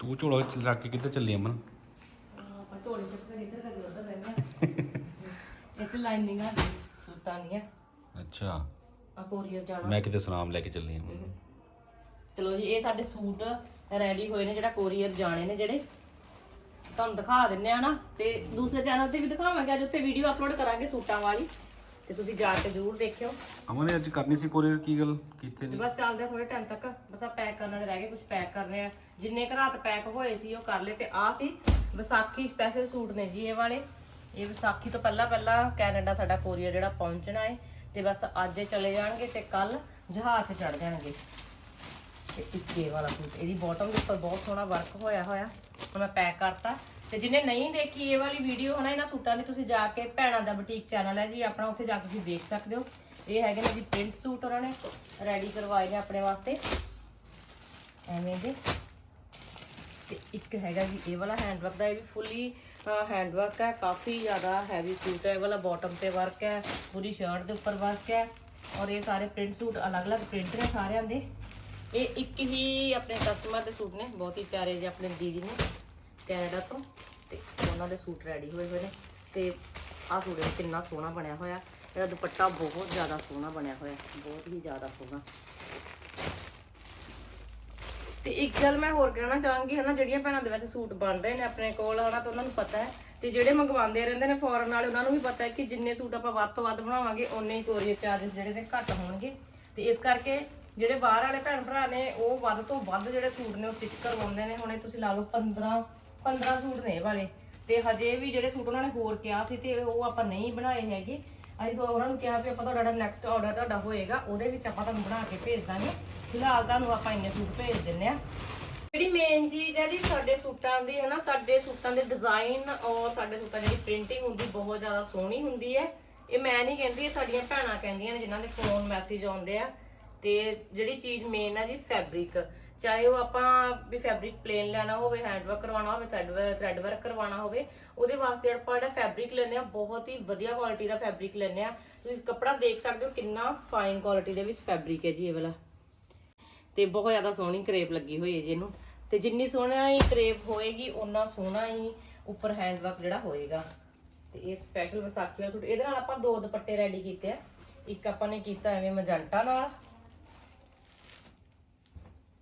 ਤੂੰ ਝੋਲਾ ਚ ਰੱਖ ਕੇ ਕਿੱਧਰ ਚੱਲੀ ਅਮਨ? ਆਪਾਂ ਢੋਲੇ ਚੱਕਰ ਇੱਧਰ ਕਦੇ ਉੱਧਰ ਰਹਿੰਦੇ ਇੱਥੇ ਲਾਈਨਿੰਗ ਆ ਸੂਟਾਂ ਦੀਆਂ। ਅੱਛਾ। ਆ ਕੋਰੀਅਰ ਜਾਣਾ। ਮੈਂ ਕਿਤੇ ਸੁਨਾਮ ਲੈ ਕੇ ਚੱਲੀ ਆ ਚਲੋ ਜੀ ਇਹ ਸਾਡੇ ਸੂਟ ਰੈਡੀ ਹੋਏ ਨੇ ਜਿਹੜਾ ਕੋਰੀਅਰ ਜਾਣੇ ਨੇ ਜਿਹੜੇ। ਤੁਹਾਨੂੰ ਦਿਖਾ ਦਿੰਨੇ ਆ ਨਾ ਤੇ ਦੂਸਰੇ ਚੈਨਲ ਤੇ ਵੀ ਦਿਖਾਵਾਂਗੇ ਅੱਜ ਉੱਤੇ ਵੀਡੀਓ ਅਪਲੋਡ ਕਰਾਂਗੇ ਸੂਟਾਂ ਵਾਲੀ। ਤੇ ਤੁਸੀਂ ਜਾ ਕੇ ਜ਼ਰੂਰ ਦੇਖਿਓ। ਅਮਨ ਨੇ ਅੱਜ ਕਰਨੀ ਸੀ ਕੋਰੀਅਰ ਕੀ ਗੱਲ? ਕੀਤੇ ਤੇ ਨਹੀਂ ਬਸ ਚੱਲਦੇ ਥੋੜੇ ਟਾਈਮ ਤੱਕ। ਬਸ ਆ ਪੈਕ ਕਰਨ ਵਾਲੇ ਰਹਿ ਗਏ ਕੁਝ ਪੈਕ ਕਰਨੇ ਆ। ਜਿੰਨੇ ਕੁ ਰਾਤ ਪੈਕ ਹੋਏ ਸੀ ਉਹ ਕਰ ਲਏ। ਤੇ ਆ ਸੀ ਵਿਸਾਖੀ ਸਪੈਸ਼ਲ ਸੂਟ ਨੇ ਜੀ ਇਹ ਵਾਲੇ। ਇਹ ਵਿਸਾਖੀ ਤੋਂ ਪਹਿਲਾਂ ਪਹਿਲਾਂ ਕੈਨੇਡਾ ਸਾਡਾ ਕੋਰੀਅਰ ਜਿਹੜਾ ਪਹੁੰਚਣਾ ਹੈ ਤੇ ਬਸ ਅੱਜ ਇਹ ਚਲੇ ਜਾਣਗੇ ਤੇ ਕੱਲ ਜਹਾਜ਼ 'ਚ ਚੜ ਜਾਣਗੇ। ਤੇ ਇੱਕੇ ਵਾਲਾ ਸੂਟ ਇਹਦੀ ਬਾਟਮ ਦੇ ਉੱਪਰ ਬਹੁਤ ਸੋਹਣਾ ਵਰਕ ਹੋਇਆ ਹੋਇਆ। ਹੁਣ ਮੈਂ ਪੈਕ ਕਰਤਾ। ਤੇ ਜਿਹਨੇ ਨਹੀਂ ਦੇਖੀ ਇਹ ਵਾਲੀ ਵੀਡੀਓ ਹਨਾ, ਇਹਨਾਂ ਸੂਟਾਂ ਦੀ ਤੁਸੀਂ ਜਾ ਕੇ ਭੈਣਾਂ ਦਾ ਬੁਟੀਕ ਚੈਨਲ ਹੈ ਜੀ, ਆਪਣਾ ਉੱਥੇ ਜਾ ਕੇ ਤੁਸੀਂ ਦੇਖ ਸਕਦੇ ਹੋ। ਇਹ ਹੈਗੇ ਨੇ ਜੀ ਪ੍ਰਿੰਟ ਸੂਟ ਉਹਨਾਂ ਨੇ ਰੈਡੀ ਕਰਵਾਏ ਨੇ ਆਪਣੇ ਵਾਸਤੇ। ਐਵੇਂ ਦੇ। ਤੇ ਇੱਕ ਹੈਗਾ ਜੀ, ਇਹ ਵਾਲਾ ਹੈਂਡਵਰਕ ਦਾ, ਇਹ ਵੀ ਫੁੱਲੀ ਹੈਂਡਵਰਕ ਹੈ, ਕਾਫੀ ਜ਼ਿਆਦਾ ਹੈਵੀ ਸੂਟ ਹੈ, ਇਹ ਵਾਲਾ ਬਾਟਮ ਤੇ ਵਰਕ ਹੈ, ਪੂਰੀ ਸ਼ਰਟ ਦੇ ਉੱਪਰ ਵਰਕ ਹੈ। ਔਰ ਇਹ ਸਾਰੇ ਪ੍ਰਿੰਟ ਸੂਟ ਅਲੱਗ-ਅਲੱਗ ਪ੍ਰਿੰਟ ਨੇ ਸਾਰਿਆਂ ਦੇ। ਇਹ ਇੱਕ ਹੀ ਆਪਣੇ ਕਸਟਮਰ ਦੇ ਸੂਟ ਨੇ, ਬਹੁਤ ਹੀ ਪਿਆਰੇ ਜਿਹੇ ਆਪਣੇ ਦੀਦੀ ਨੇ। ਕੈਨੇਡਾ ਤੋਂ ਤੇ ਉਹਨਾਂ ਦੇ ਸੂਟ ਰੈਡੀ ਹੋਏ ਹੋਏ ਨੇ ਤੇ ਆਹ ਸੂਟ ਇਹ ਕਿੰਨਾ ਸੋਹਣਾ ਬਣਿਆ ਹੋਇਆ। ਇਹਦਾ ਦੁਪੱਟਾ ਬਹੁਤ ਜ਼ਿਆਦਾ ਸੋਹਣਾ ਬਣਿਆ ਹੋਇਆ, ਬਹੁਤ ਹੀ ਜ਼ਿਆਦਾ ਸੋਹਣਾ। ਤੇ ਇੱਕ ਗੱਲ ਮੈਂ ਹੋਰ ਕਹਿਣਾ ਚਾਹਾਂਗੀ, ਹਨਾ, ਜਿਹੜੀਆਂ ਭੈਣਾਂ ਦੇ ਵੈਸੇ ਸੂਟ ਬਣ ਰਹੇ ਨੇ ਆਪਣੇ ਕੋਲ, ਹਨਾ, ਤਾਂ ਉਹਨਾਂ ਨੂੰ ਪਤਾ ਹੈ। ਤੇ ਜਿਹੜੇ ਮੰਗਵਾਉਂਦੇ ਰਹਿੰਦੇ ਨੇ ਫੋਰਨ ਵਾਲੇ, ਉਹਨਾਂ ਨੂੰ ਵੀ ਪਤਾ ਹੈ ਕਿ ਜਿੰਨੇ ਸੂਟ ਆਪਾਂ ਵੱਧ ਤੋਂ ਵੱਧ ਬਣਾਵਾਂਗੇ, ਓਨੇ ਹੀ ਕੋਰੀਅਰ ਚਾਰजेस ਜਿਹੜੇ ਨੇ ਘੱਟ ਹੋਣਗੇ। ਤੇ ਇਸ ਕਰਕੇ ਜਿਹੜੇ ਬਾਹਰ ਵਾਲੇ ਭੈਣ ਭਰਾ ਨੇ, ਉਹ ਵੱਧ ਤੋਂ ਵੱਧ ਜਿਹੜੇ ਸੂਟ ਨੇ, ਉਹ ਸਟਿਚ ਕਰਵਾਉਂਦੇ ਨੇ। ਹੁਣੇ ਤੁਸੀਂ ਲਾ ਲਓ 15 15 ਸੂਟ ਨੇ ਇਹ ਵਾਲੇ। ਤੇ ਹਜੇ ਵੀ ਜਿਹੜੇ ਸੂਟ ਉਹਨਾਂ ਨੇ ਹੋਰ ਕਿਹਾ ਸੀ ਤੇ ਉਹ ਆਪਾਂ ਨਹੀਂ ਬਣਾਏ ਹੈਗੇ। ਅਸੀਂ ਸੋ ਉਹਨਾਂ ਨੂੰ ਕਿਹਾ ਵੀ ਆਪਾਂ ਤੁਹਾਡਾ ਨੈਕਸਟ ਆਰਡਰ ਤੁਹਾਡਾ ਹੋਏਗਾ, ਉਹਦੇ ਵਿੱਚ ਆਪਾਂ ਤੁਹਾਨੂੰ ਬਣਾ ਕੇ ਭੇਜ ਦਾਂਗੇ। ਫਿਲਹਾਲ ਤੁਹਾਨੂੰ ਆਪਾਂ ਇੰਨੇ ਸੂਟ ਭੇਜ ਦਿੰਨੇ ਆ ਜਿਹੜੀ ਮੇਨ ਚੀਜ਼ ਹੈ ਜੀ, ਸਾਡੇ ਸੂਟਾਂ ਦੀ ਹੈ ਨਾ, ਸਾਡੇ ਸੂਟਾਂ ਦੇ ਡਿਜ਼ਾਈਨ ਔਰ ਸਾਡੇ ਸੂਟਾਂ ਦੀ ਜਿਹੜੀ ਪ੍ਰਿੰਟਿੰਗ ਹੁੰਦੀ, ਬਹੁਤ ਜ਼ਿਆਦਾ ਸੋਹਣੀ ਹੁੰਦੀ ਹੈ। ਇਹ ਮੈਂ ਨਹੀਂ ਕਹਿੰਦੀ, ਇਹ ਸਾਡੀਆਂ ਭੈਣਾਂ ਕਹਿੰਦੀਆਂ ਨੇ, ਜਿਨ੍ਹਾਂ ਦੇ ਫੋਨ ਮੈਸੇਜ ਆਉਂਦੇ ਆ। ਤੇ ਜਿਹੜੀ ਚੀਜ਼ ਮੇਨ ਹੈ ਜੀ ਫੈਬਰਿਕ ਚਾਹੇ ਉਹ ਆਪਾਂ ਵੀ ਫੈਬਰਿਕ ਪਲੇਨ ਲੈਣਾ ਹੋਵੇ ਹੈਂਡ ਵਰਕ ਕਰਵਾਉਣਾ ਹੋਵੇ ਥਰੈਡ ਥਰੈਡ ਵਰਕ ਕਰਵਾਉਣਾ ਹੋਵੇ, ਉਹਦੇ ਵਾਸਤੇ ਆਪਾਂ ਜਿਹੜਾ ਫੈਬਰਿਕ ਲੈਂਦੇ ਆ ਬਹੁਤ ਹੀ ਵਧੀਆ ਕੁਆਲਿਟੀ ਦਾ ਫੈਬਰਿਕ ਲੈਂਦੇ ਆ ਤੁਸੀਂ ਕੱਪੜਾ ਦੇਖ ਸਕਦੇ ਹੋ ਕਿੰਨਾ ਫਾਈਨ ਕੁਆਲਿਟੀ ਦੇ ਵਿੱਚ ਫੈਬਰਿਕ ਹੈ ਜੀ ਇਹ ਵਾਲਾ। ਤੇ ਬਹੁਤ ਜ਼ਿਆਦਾ ਸੋਹਣੀ ਕਰੇਪ ਲੱਗੀ ਹੋਈ ਹੈ ਜੀ ਇਹਨੂੰ। ਤੇ ਜਿੰਨੀ ਸੋਹਣਾ ਹੀ ਕਰੇਪ ਹੋਏਗੀ, ਓਨਾ ਸੋਹਣਾ ਹੀ ਉੱਪਰ ਹੈਂਡ ਵਰਕ ਜਿਹੜਾ ਹੋਏਗਾ। ਤੇ ਇਹ ਸਪੈਸ਼ਲ ਵਿਸਾਖੀ ਵਾਲਾ ਸੂਟ ਇਹਦੇ ਨਾਲ ਆਪਾਂ ਦੋ ਦੁਪੱਟੇ ਰੈਡੀ ਕੀਤੇ ਆ। ਇੱਕ ਆਪਾਂ ਨੇ ਕੀਤਾ ਐਵੇਂ ਮਜੰਟਾ ਨਾਲ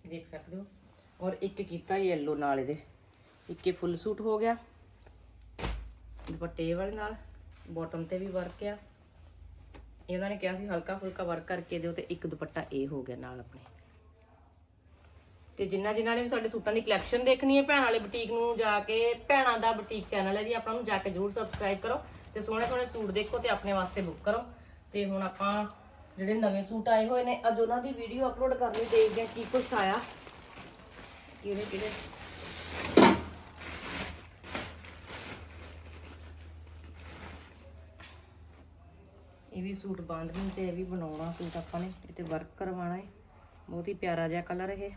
ਦੇਖ ਸਕਦੇ ਹੋ। ਔਰ ਇੱਕ ਕੀਤਾ ਯੈਲੋ ਨਾਲ ਇਹਦੇ। ਇੱਕ ਇਹ ਫੁੱਲ ਸੂਟ ਹੋ ਗਿਆ। ਦੁਪੱਟੇ ਵਾਲੇ ਨਾਲ। ਬਾਟਮ ਤੇ ਵੀ ਵਰਕ ਆ। ਇਹ ਉਹਨਾਂ ਨੇ ਕਿਹਾ ਸੀ ਹਲਕਾ ਫੁਲਕਾ ਵਰਕ ਕਰਕੇ ਦਿਓ ਤੇ ਇੱਕ ਦੁਪੱਟਾ ਇਹ ਹੋ ਗਿਆ ਨਾਲ ਆਪਣੇ। ਤੇ ਜਿੰਨਾ ਜਿਨ੍ਹਾਂ ਨੇ ਵੀ ਸਾਡੇ ਸੂਟਾਂ ਦੀ ਕਲੈਕਸ਼ਨ ਦੇਖਣੀ ਹੈ, ਭੈਣਾਂ ਵਾਲੇ ਬੁਟੀਕ ਨੂੰ ਜਾ ਕੇ, ਭੈਣਾਂ ਦਾ ਬੁਟੀਕ ਚੈਨਲ ਹੈ ਜੀ, ਆਪਾਂ ਨੂੰ ਜਾ ਕੇ ਜਰੂਰ ਸਬਸਕ੍ਰਾਈਬ ਕਰੋ। ਤੇ ਸੋਹਣੇ ਸੋਹਣੇ ਸੂਟ ਦੇਖੋ ਤੇ ਆਪਣੇ ਵਾਸਤੇ ਬੁੱਕ ਕਰੋ। ਤੇ ਹੁਣ ਆਪਾਂ ਜਿਹੜੇ ਨਵੇਂ ਸੂਟ ਆਏ ਹੋਏ ਨੇ, ਅੱਜ ਉਹਨਾਂ ਦੀ ਵੀਡੀਓ ਅਪਲੋਡ ਕਰਨੀ ਦੇਖਦੇ ਹਾਂ ਕੀ ਕੁਛ ਆਇਆ। ਕਿਹੜੇ ਕਿਹੜੇ? ਇਹ ਵੀ ਸੂਟ ਬਾਂਧਣੀ ਤੇ ਇਹ ਵੀ ਬਣਾਉਣਾ ਸੂਟ ਆਪਾਂ ਨੇ, ਇਹ ਤੇ ਵਰਕ ਕਰਵਾਉਣਾ ਹੈ ਬਹੁਤ ਹੀ ਪਿਆਰਾ ਜਿਹਾ ਕਲਰ ਇਹ।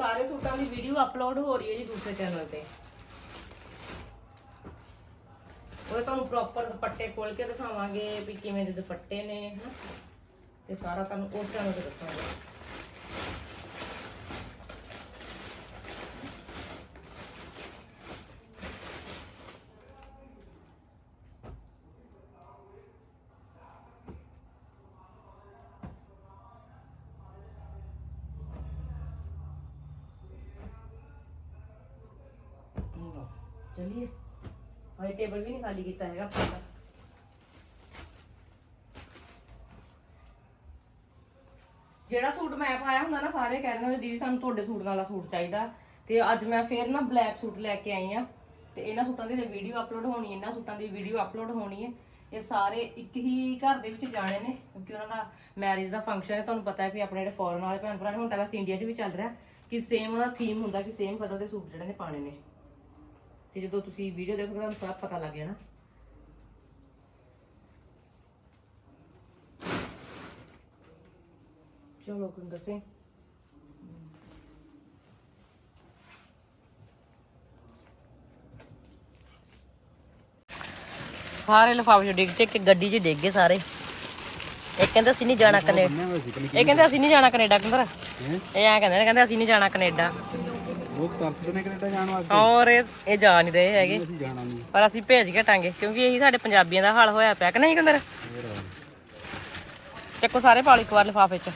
ਸਾਰੇ ਸੂਟਾਂ ਦੀ ਵੀਡੀਓ ਅਪਲੋਡ ਹੋ ਰਹੀ ਹੈ ਜੀ ਦੂਸਰੇ ਚੈਨਲ ਤੇ। ਉਹ ਤੁਹਾਨੂੰ ਪ੍ਰੋਪਰ ਦੁਪੱਟੇ ਖੋਲ ਕੇ ਦਿਖਾਵਾਂਗੇ ਵੀ ਕਿਵੇਂ ਦੇ ਦੁਪੱਟੇ ਨੇ ਤੇ ਸਾਰਾ ਤੁਹਾਨੂੰ ਉਸ ਚੈਨਲ ਤੇ ਦੱਸਾਂਗੇ। ਖਾਲੀ ਕੀਤਾ ਹੈਗਾ ਆਪਾਂ ਜਿਹੜਾ ਸੂਟ ਮੈਂ ਪਾਇਆ ਹੁੰਦਾ ਨਾ, ਸਾਰੇ ਕਹਿ ਦਿੰਦੇ ਦੀਦੀ, ਸਾਨੂੰ ਤੁਹਾਡੇ ਸੂਟ ਵਾਲਾ ਸੂਟ ਚਾਹੀਦਾ। ਤੇ ਅੱਜ ਮੈਂ ਫੇਰ ਨਾ ਬਲੈਕ ਸੂਟ ਲੈ ਕੇ ਆਈ ਆ। ਤੇ ਇਹਨਾਂ ਸੂਟਾਂ ਦੀ ਤੇ ਵੀਡੀਓ ਅਪਲੋਡ ਹੋਣੀ ਇਹਨਾਂ ਸੂਟਾਂ ਦੀ ਵੀਡੀਓ ਅਪਲੋਡ ਹੋਣੀ ਹੈ। ਇਹ ਸਾਰੇ ਇੱਕ ਹੀ ਘਰ ਦੇ ਵਿੱਚ ਜਾਣੇ ਨੇ, ਕਿਉਂਕਿ ਉਹਨਾਂ ਦਾ ਮੈਰਿਜ ਦਾ ਫੰਕਸ਼ਨ ਹੈ। ਤੁਹਾਨੂੰ ਪਤਾ ਹੈ ਵੀ ਆਪਣੇ ਜਿਹੜੇ ਫੋਰਨ ਵਾਲੇ ਭੈਣ ਭਰਾ ਨੇ, ਹੁਣ ਤੱਕ ਅਸੀਂ ਇੰਡੀਆ 'ਚ ਵੀ ਚੱਲ ਰਿਹਾ ਕਿ ਸੇਮ ਉਹਨਾਂ ਥੀਮ ਹੁੰਦਾ ਕਿ ਸੇਮ ਕਲਰ ਦੇ ਸੂਟ ਜਿਹੜੇ ਨੇ ਪਾਣੇ ਨੇ। ਤੇ ਜਦੋਂ ਤੁਸੀਂ ਵੀਡੀਓ ਦੇਖੋਗੇ, ਤੁਹਾਨੂੰ ਪਤਾ ਲੱਗ ਜਾਣਾ ਚਲੋ ਕੁੰਦਰ ਸਿੰਘ ਸਾਰੇ ਲਿਫਾਫੇ ਚ ਡਿੱਗ ਟਿੱਗ ਕੇ ਗੱਡੀ 'ਚ ਡਿੱਗ ਗਏ ਸਾਰੇ। ਇਹ ਕਹਿੰਦਾ ਅਸੀਂ ਨਹੀਂ ਜਾਣਾ ਕੈਨੇਡਾ। ਕਿ ਇਹ ਕਹਿੰਦੇ ਅਸੀਂ ਨਹੀਂ ਜਾਣਾ ਕੈਨੇਡਾ ਕਿੰਦਰ ਇਹ ਐਂ ਕਹਿੰਦੇ ਨੇ ਕਹਿੰਦੇ ਅਸੀਂ ਨਹੀਂ ਜਾਣਾ ਕੈਨੇਡਾ। ਉਹ ਤਰਸਦੇ ਨੇ ਕੈਨੇਡਾ ਜਾਣ ਵਾਸਤੇ। ਔਰ ਇਹ ਇਹ ਜਾ ਨਹੀਂ ਰਹੇ ਹੈਗੇ। ਅਸੀਂ ਜਾਣਾ ਨਹੀਂ। ਪਰ ਅਸੀਂ ਭੇਜ ਘਟਾਂਗੇ ਕਿਉਂਕਿ ਇਹੀ ਸਾਡੇ ਪੰਜਾਬੀਆਂ ਦਾ ਹਾਲ ਹੋਇਆ ਪਿਆ ਕਿ ਨਹੀਂ ਕਿੰਦਰ ਚੱਕੋ ਸਾਰੇ ਪਾਲ ਇੱਕ ਵਾਰ ਲਿਫਾਫੇ 'ਚ।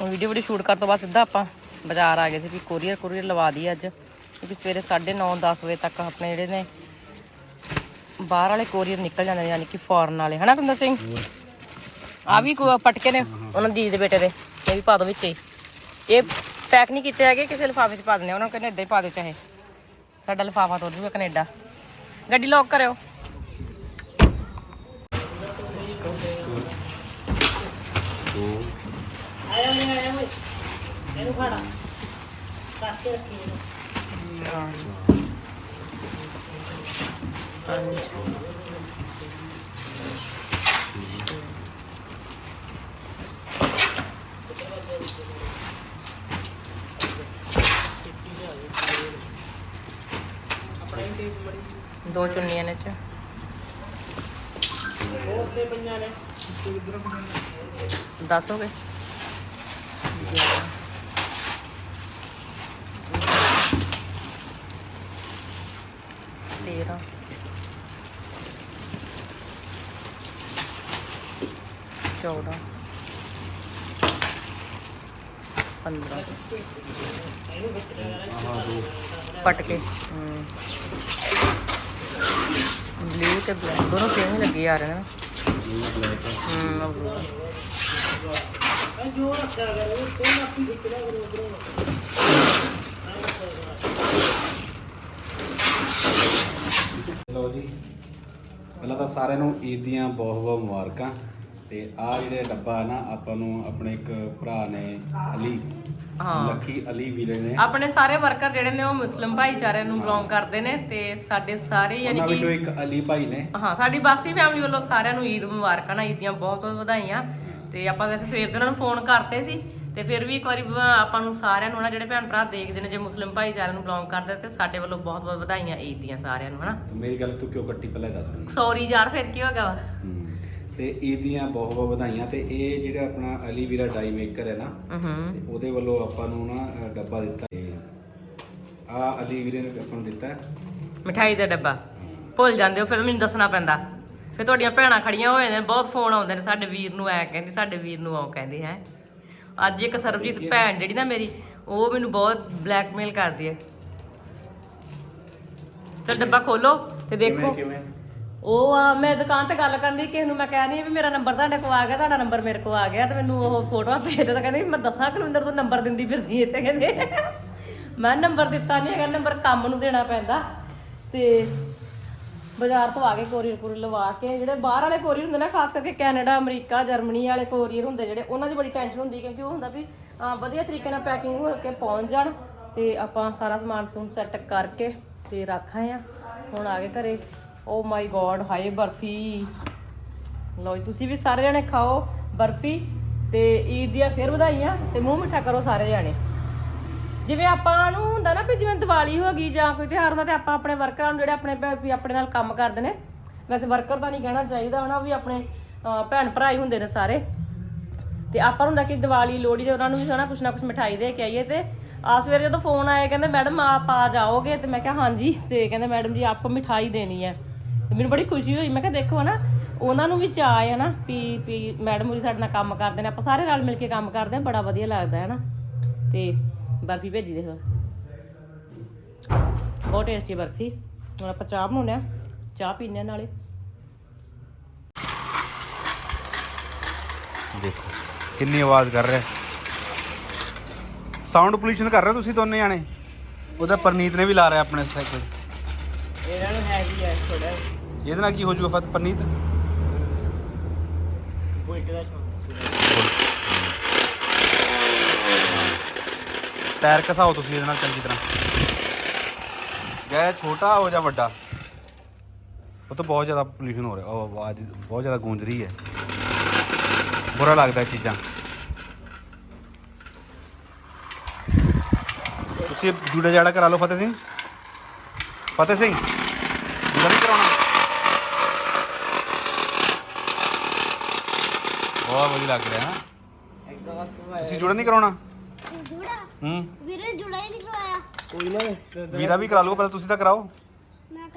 ਹੁਣ ਵੀਡੀਓ ਵੀਡੀਓ ਸ਼ੂਟ ਕਰਨ ਤੋਂ ਬਾਅਦ ਸਿੱਧਾ ਆਪਾਂ ਬਾਜ਼ਾਰ ਆ ਗਏ ਸੀ ਵੀ ਕੋਰੀਅਰ ਕੋਰੀਅਰ ਲਵਾ ਦਈਏ ਅੱਜ ਕਿਉਂਕਿ ਸਵੇਰੇ 9:30 10 ਵਜੇ ਤੱਕ ਆਪਣੇ ਜਿਹੜੇ ਨੇ ਬਾਹਰ ਵਾਲੇ ਕੋਰੀਅਰ ਨਿਕਲ ਜਾਂਦੇ ਨੇ ਯਾਨੀ ਕਿ ਫੋਰਨ ਵਾਲੇ। ਹਨਾ ਕੁੰਦਰ ਸਿੰਘ? ਆ ਵੀ ਕੋ ਪਟਕੇ ਨੇ ਉਹਨਾਂ ਦੀ ਦੇ ਬੇਟੇ ਦੇ ਇਹ ਵੀ ਪਾ ਦੋ ਵਿੱਚ ਇਹ ਪੈਕ ਨਹੀਂ ਕੀਤੇ ਹੈਗੇ ਕਿਸੇ ਲਿਫਾਫੇ 'ਚ ਪਾ ਦਿੰਦੇ ਉਹਨਾਂ ਕਹਿੰਦੇ ਏਦਾਂ ਹੀ ਪਾ ਦਿਓ ਚਾਹੇ। ਸਾਡਾ ਲਿਫਾਫਾ ਤੋੜ ਜੂਗਾ ਕੈਨੇਡਾ। ਗੱਡੀ ਲੌਕ ਕਰਿਓ ਦੋ ਆਇਆ ਮੈਂ ਆਇਆ ਮੈਂ ਇਹਨੂੰ ਫੜਾ ਕੱਟ ਕੇ ਰੱਖੀ ਦੋ ਚੁੰਨੀਆਂ ਨੇ ਚ। ਦਸ ਹੋ ਗਏ ਤੇਰਾਂ ਚੌਦਾਂ ਪੰਦਰਾਂ ਪਟ ਕੇ ਹਮ ਬਲੂ ਤੇ ਬਲੈਕ ਦੋਨੋਂ ਸੇਮ ਹੀ ਲੱਗੇ ਆ ਰਹੇ ਨੇ ਨਾ ਹਮ ਆਹ blue। ਲਓ ਜੀ। ਪਹਿਲਾਂ ਤਾਂ ਸਾਰਿਆਂ ਨੂੰ ਈਦ ਦੀਆਂ ਬਹੁਤ ਬਹੁਤ ਮੁਬਾਰਕਾਂ। ਤੇ ਆ ਜਿਹੜੇ ਡੱਬਾ ਨਾ ਆਪਾਂ ਨੂੰ ਆਪਣੇ ਇੱਕ ਭਰਾ ਨੇ ਅਲੀ ਹਾਂ। ਲੱਕੀ ਅਲੀ ਵੀਰੇ ਨੇ। ਆਪਣੇ ਸਾਰੇ ਵਰਕਰ ਜਿਹੜੇ ਨੇ ਉਹ ਮੁਸਲਿਮ ਭਾਈਚਾਰੇ ਨੂੰ ਬਿਲੋਂਗ ਕਰਦੇ ਨੇ ਤੇ ਸਾਡੇ ਸਾਰੇ ਯਾਨੀ ਉਹਨਾਂ ਵਿੱਚੋਂ ਕਿ ਇੱਕ ਅਲੀ ਭਾਈ ਨੇ। ਹਾਂ ਸਾਡੀ ਬਾਸੀ ਫੈਮਿਲੀ ਵੱਲੋਂ ਸਾਰਿਆਂ ਨੂੰ ਈਦ ਮੁਬਾਰਕਾਂ ਨਾ ਈਦ ਦੀਆਂ ਬਹੁਤ ਬਹੁਤ ਵਧਾਈਆਂ। ਤੇ ਆਪਾਂ ਵੈਸੇ ਸਵੇਰ ਦੇ ਉਹਨਾਂ ਨੂੰ ਫੋਨ ਕਰਤੇ ਸੀ। ਤੇ ਫਿਰ ਵੀ ਇੱਕ ਵਾਰੀ ਆਪਾਂ ਨੂੰ ਸਾਰਿਆਂ ਨੂੰ ਨਾ ਜਿਹੜੇ ਭੈਣ ਭਰਾ ਦੇਖਦੇ ਨੇ ਜੇ ਮੁਸਲਿਮ ਭਾਈਚਾਰੇ ਨੂੰ ਬਿਲੋਂਗ ਕਰਦੇ ਤੇ ਸਾਡੇ ਵੱਲੋਂ ਬਹੁਤ ਬਹੁਤ ਵਧਾਈਆਂ ਈਦ ਦੀਆਂ ਸਾਰਿਆਂ ਨੂੰ ਹਨਾ। ਮੇਰੀ ਗੱਲ ਤੂੰ ਕਿਉਂ ਕੱਟੀ ਪਹਿਲਾਂ ਦੱਸ ਮੈਨੂੰ? ਸੌਰੀ ਯਾਰ ਫਿਰ ਕੀ ਹੋ ਗਿਆ ਵਾ? ਹਮ, ਤੇ ਈਦ ਦੀਆਂ ਬਹੁਤ ਬਹੁਤ ਵਧਾਈਆਂ ਤੇ ਇਹ ਜਿਹੜਾ ਆਪਣਾ ਅਲੀ ਵੀਰਾ ਡਾਈ ਮੇਕਰ ਹੈ ਨਾ ਤੇ ਉਹਦੇ ਵੱਲੋਂ ਆਪਾਂ ਨੂੰ ਨਾ ਅ, ਡੱਬਾ ਦਿੱਤਾ। ਆ ਅਲੀ ਵੀਰੇ ਨੇ ਆਪਾਂ ਨੂੰ ਦਿੱਤਾ। ਹੈ। ਮਿਠਾਈ ਦਾ ਡੱਬਾ। ਭੁੱਲ ਜਾਂਦੇ ਹੋ ਫਿਰ ਮੈਨੂੰ ਦੱਸਣਾ ਪੈਂਦਾ। ਫਿਰ ਤੁਹਾਡੀਆਂ ਭੈਣਾਂ ਖੜੀਆਂ ਹੋਏ ਨੇ ਬਹੁਤ ਫੋਨ ਆਉਂਦੇ ਨੇ ਸਾਡੇ ਵੀਰ ਨੂੰ ਐ ਕਹਿੰਦੀ ਸਾਡੇ ਵੀਰ ਨੂੰ ਆਉ ਕਹਿੰਦੇ ਹੈ। ਅੱਜ ਇੱਕ ਸਰਬਜੀਤ ਭੈਣ ਜਿਹੜੀ ਨਾ ਮੇਰੀ ਉਹ ਮੈਨੂੰ ਬਹੁਤ ਬਲੈਕਮੇਲ ਕਰਦੀ ਹੈ। ਤੇ ਡੱਬਾ ਖੋਲੋ ਤੇ ਦੇਖੋ। ਕਿਵੇਂ? ਉਹ ਆ ਮੈਂ ਦੁਕਾਨ ਤੇ ਗੱਲ ਕਰਨੀ ਕਿਸੇ ਨੂੰ ਮੈਂ ਕਹਿ ਰਹੀ ਵੀ ਮੇਰਾ ਨੰਬਰ ਤੁਹਾਡੇ ਕੋਲ ਆ ਗਿਆ ਤੁਹਾਡਾ ਨੰਬਰ ਮੇਰੇ ਕੋਲ ਆ ਗਿਆ ਤੇ ਮੈਨੂੰ ਉਹ ਫੋਟੋਆਂ ਭੇਜ ਦੇ ਤਾਂ ਕਹਿੰਦੇ ਮੈਂ ਦੱਸਾਂ ਕੁਲਵਿੰਦਰ ਤੋਂ ਨੰਬਰ ਦਿੰਦੀ ਫਿਰਦੀ ਇੱਥੇ ਕਹਿੰਦੇ ਮੈਂ ਨੰਬਰ ਦਿੱਤਾ ਨਹੀਂ ਹੈਗਾ ਨੰਬਰ ਕੰਮ ਨੂੰ ਦੇਣਾ ਪੈਂਦਾ। ਤੇ ਬਾਜ਼ਾਰ ਤੋਂ ਆ ਕੇ ਕੋਰੀਅਰ ਕੋਰੀਅਰ ਲਵਾ ਕੇ ਜਿਹੜੇ ਬਾਹਰ ਵਾਲੇ ਕੋਰੀਅਰ ਹੁੰਦੇ ਨਾ ਖਾਸ ਕਰਕੇ ਕੈਨੇਡਾ ਅਮਰੀਕਾ ਜਰਮਨੀ ਵਾਲੇ ਕੋਰੀਅਰ ਹੁੰਦੇ ਜਿਹੜੇ ਉਹਨਾਂ ਦੀ ਬੜੀ ਟੈਨਸ਼ਨ ਹੁੰਦੀ ਕਿਉਂਕਿ ਉਹ ਹੁੰਦਾ ਵੀ ਅਹ, ਵਧੀਆ ਤਰੀਕੇ ਨਾਲ ਪੈਕਿੰਗ ਹੋ ਕੇ ਪਹੁੰਚ ਜਾਣ ਤੇ ਆਪਾਂ ਸਾਰਾ ਸਮਾਨ ਸਮੂਨ ਸੈੱਟ ਕਰਕੇ ਤੇ ਰੱਖਾਂ ਆਏ ਆ ਹੁਣ ਆ ਗਏ ਘਰੇ। ਓ ਮਾਈ ਗੋਡ ਹਾਏ ਬਰਫੀ। ਲਓ ਜੀ ਤੁਸੀਂ ਵੀ ਸਾਰੇ ਜਣੇ ਖਾਓ ਬਰਫੀ ਤੇ ਈਦ ਦੀਆਂ ਫੇਰ ਵਧਾਈਆਂ ਤੇ ਮੂੰਹ ਮਿੱਠਾ ਕਰੋ ਸਾਰੇ ਜਣੇ। ਜਿਵੇਂ ਆਪਾਂ ਨੂੰ ਹੁੰਦਾ ਨਾ ਵੀ ਜਿਵੇਂ ਦੀਵਾਲੀ ਹੋ ਗਈ ਜਾਂ ਕੋਈ ਤਿਉਹਾਰ ਹੁੰਦਾ ਤੇ ਆਪਾਂ ਆਪਣੇ ਵਰਕਰਾਂ ਨੂੰ ਜਿਹੜੇ ਆਪਣੇ ਭੈ- ਵੀ ਆਪਣੇ ਨਾਲ ਕੰਮ ਕਰਦੇ ਨੇ ਵੈਸੇ ਵਰਕਰ ਤਾਂ ਨਹੀਂ ਕਹਿਣਾ ਚਾਹੀਦਾ ਹਨਾ ਵੀ ਆਪਣੇ ਅਹ, ਭੈਣ ਭਰਾ ਹੀ ਹੁੰਦੇ ਨੇ ਸਾਰੇ। ਤੇ ਆਪਾਂ ਨੂੰ ਹੁੰਦਾ ਕਿ ਦੀਵਾਲੀ ਲੋਹੜੀ ਦੇ ਉਹਨਾਂ ਨੂੰ ਵੀ ਹਨਾ ਕੁਛ ਨਾ ਕੁਛ ਮਿਠਾਈ ਦੇ ਕੇ ਆਈਏ ਤੇ ਆ ਸਵੇਰੇ ਜਦੋਂ ਫੋਨ ਆਇਆ ਕਹਿੰਦੇ ਮੈਡਮ ਆਪ ਆ ਜਾਓਗੇ? ਤੇ ਮੈਂ ਕਿਹਾ ਹਾਂਜੀ। ਤੇ ਕਹਿੰਦੇ ਮੈਡਮ ਜੀ ਆਪਕੋ ਮਿਠਾਈ ਦੇਣੀ ਹੈ। ਤੇ ਮੈਨੂੰ ਬੜੀ ਖੁਸ਼ੀ ਹੋਈ ਮੈਂ ਕਿਹਾ ਦੇਖੋ ਹਨਾ ਉਹਨਾਂ ਨੂੰ ਵੀ ਚਾਅ ਹੈ ਨਾ ਵੀ ਵੀ ਮੈਡਮ ਹੋਰੀ ਸਾਡੇ ਨਾਲ ਕੰਮ ਕਰਦੇ ਨੇ। ਆਪਾਂ ਸਾਰੇ ਰਲ ਮਿਲ ਕੇ ਕੰਮ ਕਰਦੇ ਆ ਬੜਾ ਵਧੀਆ ਲੱਗਦਾ ਹੈ ਨਾ ਤੇ ਬਰਫੀ ਭੇਜੀ ਦੇਖੋ ਬਹੁਤ ਟੇਸਟੀ ਬਰਫੀ। ਹੁਣ ਆਪਾਂ ਚਾਹ ਬਣਾਉਂਦੇ ਆ ਚਾਹ ਪੀਣੇ ਨਾਲੇ। ਦੇਖੋ ਕਿੰਨੀ ਆਵਾਜ਼ ਕਰ ਰਿਹਾ। ਸਾਊਂਡ ਪੋਲੂਸ਼ਨ ਕਰ ਰਹੇ ਹੋ ਤੁਸੀਂ ਦੋਨੇ ਜਾਣੇ? ਉਹਦਾ ਪਰਨੀਤ ਨੇ ਵੀ ਲਾ ਰਿਹਾ ਆਪਣੇ ਸਾਈਕਲ। ਇਹਨਾਂ ਨੂੰ ਹੈਗੀ ਆ ਥੋੜਾ ਇਹਦੇ ਨਾਲ ਕੀ ਹੋ ਜਾਊਗਾ ਫਤ ਪਰਨੀਤ? ਬੁਲਟ ਦਾ ਸ਼ੌਂਕ। ਟਾਇਰ ਘਸਾਓ ਤੁਸੀਂ ਇਹਦੇ ਨਾਲ ਚੰਗੀ ਤਰ੍ਹਾਂ। ਗੈ ਛੋਟਾ ਹੋ ਜਾਂ ਵੱਡਾ? ਉਹ ਤਾਂ ਬਹੁਤ ਜ਼ਿਆਦਾ ਪੋਲੂਸ਼ਨ ਹੋ ਰਿਹਾ। ਉਹ ਆਵਾਜ਼ ਬਹੁਤ ਜ਼ਿਆਦਾ ਗੂੰਜ ਰਹੀ ਹੈ। ਬੁਰਾ ਲੱਗਦਾ ਇਹ ਚੀਜ਼ਾਂ। ਤੁਸੀਂ ਜੂੜਾ ਜਾੜਾ ਕਰਾ ਲਓ ਫਤਿਹ ਸਿੰਘ। ਫਤਿਹ ਸਿੰਘ ਜੂੜਾ ਨਹੀਂ ਕਰਾਉਣਾ। ਬਹੁਤ ਵਧੀਆ ਲੱਗ ਰਿਹਾ। ਨਾ ਤੁਸੀਂ ਜੂੜਾ ਨਹੀਂ ਕਰਾਉਣਾ? ਹੂੰ। ਵੀਰੇ ਜੁੜਾ ਹੀ ਨਹੀਂ ਕਰਵਾਇਆ ਵੀਰਾ ਵੀ ਕਰਾ ਲਊਗਾ ਪਹਿਲਾਂ ਤੁਸੀਂ ਤਾਂ ਕਰਾਓ। ਮੈਂ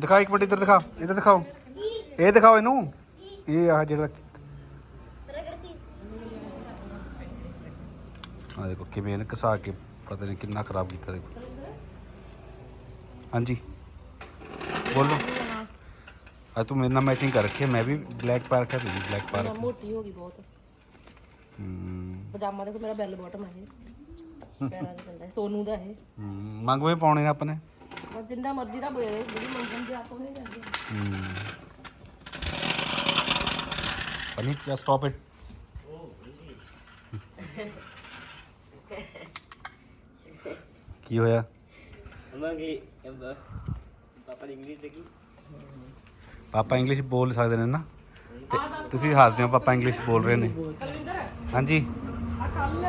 ਦਿਖਾ ਇੱਕ ਮਿੰਟ ਇੱਧਰ ਦਿਖਾ ਇੱਧਰ ਦਿਖਾਓ। ਇਹ ਦਿਖਾਓ ਇਹਨੂੰ। ਇਹ ਆ ਜਿਹੜਾ ਆ ਦੇਖੋ ਕਿਵੇਂ ਇਹਨੇ ਘਸਾ ਕੇ ਪਤਾ ਨਹੀਂ ਕਿੰਨਾ ਖਰਾਬ ਕੀਤਾ ਦੇਖੋ। ਹਾਂਜੀ। ਬੋਲੋ। ਆ ਤੂੰ ਮੇਰੇ ਨਾਲ ਮੈਚਿੰਗ ਕਰ ਰੱਖੀ ਹੈ ਮੈਂ ਵੀ ਬਲੈਕ ਪਾ ਰੱਖਿਆ ਤੂੰ ਵੀ ਬਲੈਕ ਪਾ ਰੱਖਿਆ ਮੋਟੀ ਹੋ ਗਈ ਬਹੁਤ। ਹੂੰ। ਪਜਾਮਾ ਦੇਖੋ ਮੇਰਾ ਬੈਲ ਬਾਟਮ ਹੈ ਇਹ। ਪੈਰਾਂ 'ਚ ਪੈਂਦਾ ਹੈ, ਸੋਨੂ ਦਾ ਇਹ। ਹੂੰ, ਮੰਗਵੇਂ ਪਾਉਣੇ ਨੇ ਆਪਣੇ? ਬਸ ਜਿੰਨਾ ਮਰਜ਼ੀ ਦਾ ਬੋਲੇ ਜਿਹੜੀ ਮੰਗਣ ਦੀ ਆਪ ਉਹਨੇ ਕਰਦੇ ਹੂੰ। ਅਨੀਤ ਜਸਟ ਸਟਾਪ ਇਟ ਕੀ ਹੋਇਆ? ਮੰਗੀ ਪਾਪਾ ਦੀ ਇੰਗਲਿਸ਼ ਦੇਖੀ? ਪਾਪਾ ਇੰਗਲਿਸ਼ ਬੋਲ ਸਕਦੇ ਨੇ ਨਾ? ਤੇ ਤੁਸੀਂ ਹੱਸਦੇ ਹੋ ਪਾਪਾ ਇੰਗਲਿਸ਼ ਬੋਲ ਰਹੇ ਨੇ। ਹਾਂਜੀ। ਆ ਕੱਲ